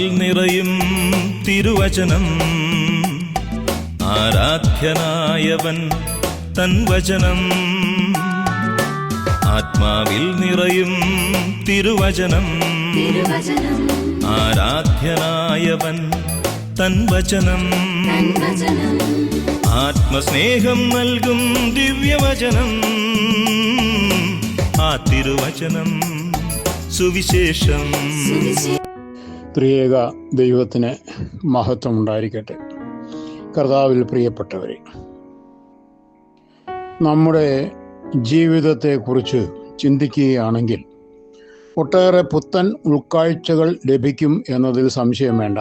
നിറയും തിരുവചനം. ആരാധ്യനായവൻ തൻ വചനം. ആത്മാവിൽ നിറയും തിരുവചനം. ആരാധ്യനായവൻ തൻ വചനം. ആത്മസ്നേഹം നൽകും ദിവ്യവചനം. ആ തിരുവചനം സുവിശേഷം. സുവിശേ ത്രിയേക ദൈവത്തിന് മഹത്വം ഉണ്ടായിരിക്കട്ടെ കർത്താവിൽ പ്രിയപ്പെട്ടവരെ നമ്മുടെ ജീവിതത്തെ ജീവിതത്തെക്കുറിച്ച് ചിന്തിക്കുകയാണെങ്കിൽ ഒട്ടേറെ പുത്തൻ ഉൾക്കാഴ്ചകൾ ലഭിക്കും എന്നതിൽ സംശയം വേണ്ട.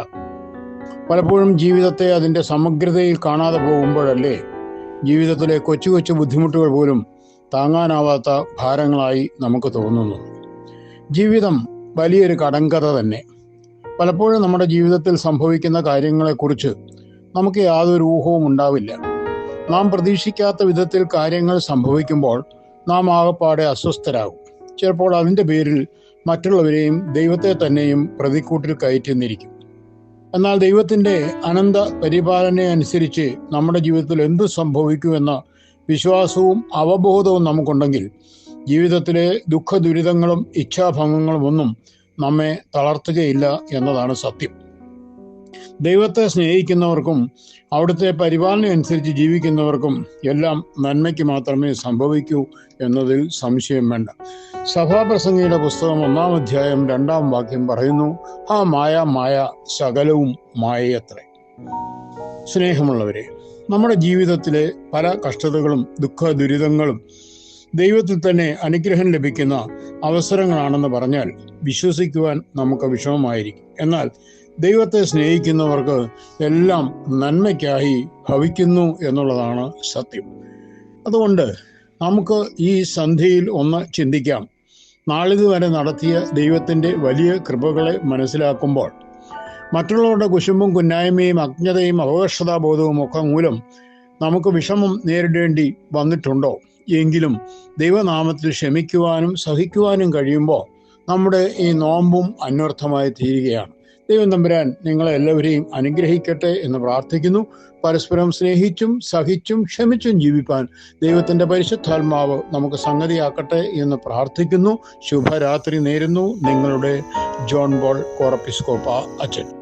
പലപ്പോഴും ജീവിതത്തെ അതിന്റെ സമഗ്രതയിൽ കാണാതെ പോകുമ്പോഴല്ലേ ജീവിതത്തിലെ കൊച്ചു കൊച്ചു ബുദ്ധിമുട്ടുകൾ പോലും താങ്ങാനാവാത്ത ഭാരങ്ങളായി നമുക്ക് തോന്നുന്നു. ജീവിതം വലിയൊരു കടങ്കഥ തന്നെ. പലപ്പോഴും നമ്മുടെ ജീവിതത്തിൽ സംഭവിക്കുന്ന കാര്യങ്ങളെക്കുറിച്ച് നമുക്ക് യാതൊരു ഊഹവും ഉണ്ടാവില്ല. നാം പ്രതീക്ഷിക്കാത്ത വിധത്തിൽ കാര്യങ്ങൾ സംഭവിക്കുമ്പോൾ നാം ആകപ്പാടെ അസ്വസ്ഥരാകും. ചിലപ്പോൾ അതിന്റെ പേരിൽ മറ്റുള്ളവരെയും ദൈവത്തെ തന്നെയും പ്രതിക്കൂട്ടിൽ കയറ്റുന്നിരിക്കും. എന്നാൽ ദൈവത്തിന്റെ അനന്ത പരിപാലന അനുസരിച്ച് നമ്മുടെ ജീവിതത്തിൽ എന്തു സംഭവിക്കുമെന്ന വിശ്വാസവും അവബോധവും നമുക്കുണ്ടെങ്കിൽ ജീവിതത്തിലെ ദുഃഖ ദുരിതങ്ങളും ഇച്ഛാഭംഗങ്ങളും ഒന്നും നമ്മെ തളർത്തുകയില്ല എന്നതാണ് സത്യം. ദൈവത്തെ സ്നേഹിക്കുന്നവർക്കും അവിടുത്തെ പരിപാലന അനുസരിച്ച് ജീവിക്കുന്നവർക്കും എല്ലാം നന്മയ്ക്ക് മാത്രമേ സംഭവിക്കൂ എന്നതിൽ സംശയം വേണ്ട. സഭാപ്രസംഗിയുടെ പുസ്തകം ഒന്നാം അധ്യായം രണ്ടാം വാക്യം പറയുന്നു ആ മായ മായ സകലവും മായയത്രേ. സ്നേഹമുള്ളവരെ നമ്മുടെ ജീവിതത്തിലെ പല കഷ്ടതകളും ദുഃഖ ദുരിതങ്ങളും ദൈവത്തിൽ തന്നെ അനുഗ്രഹം ലഭിക്കുന്ന അവസരങ്ങളാണെന്ന് പറഞ്ഞാൽ വിശ്വസിക്കുവാൻ നമുക്ക് വിഷമമായിരിക്കും. എന്നാൽ ദൈവത്തെ സ്നേഹിക്കുന്നവർക്ക് എല്ലാം നന്മയ്ക്കായി ഭവിക്കുന്നു എന്നുള്ളതാണ് സത്യം. അതുകൊണ്ട് നമുക്ക് ഈ സന്ധിയിൽ ഒന്ന് ചിന്തിക്കാം. നാളിതുവരെ നടത്തിയ ദൈവത്തിന്റെ വലിയ കൃപകളെ മനസ്സിലാക്കുമ്പോൾ മറ്റുള്ളവരുടെ കുശുമ്പും കുന്നായ്മയും അജ്ഞതയും അപകർഷതാബോധവും ഒക്കെ മൂലം നമുക്ക് വിഷമം നേരിടേണ്ടി വന്നിട്ടുണ്ടോ? എങ്കിലും ദൈവനാമത്തിൽ ക്ഷമിക്കുവാനും സഹിക്കുവാനും കഴിയുമ്പോൾ നമ്മുടെ ഈ നോമ്പും അന്വർത്ഥമായി തീരുകയാണ്. ദൈവം തമ്പുരാൻ നിങ്ങളെ എല്ലാവരെയും അനുഗ്രഹിക്കട്ടെ എന്ന് പ്രാർത്ഥിക്കുന്നു. പരസ്പരം സ്നേഹിച്ചും സഹിച്ചും ക്ഷമിച്ചും ജീവിപ്പാൻ ദൈവത്തിന്റെ പരിശുദ്ധാത്മാവ് നമുക്ക് സംഗതിയാക്കട്ടെ എന്ന് പ്രാർത്ഥിക്കുന്നു. ശുഭരാത്രി നേരുന്നു. നിങ്ങളുടെ ജോൺ ബോൾ കോറപ്പിസ്കോപ്പ അച്ഛൻ.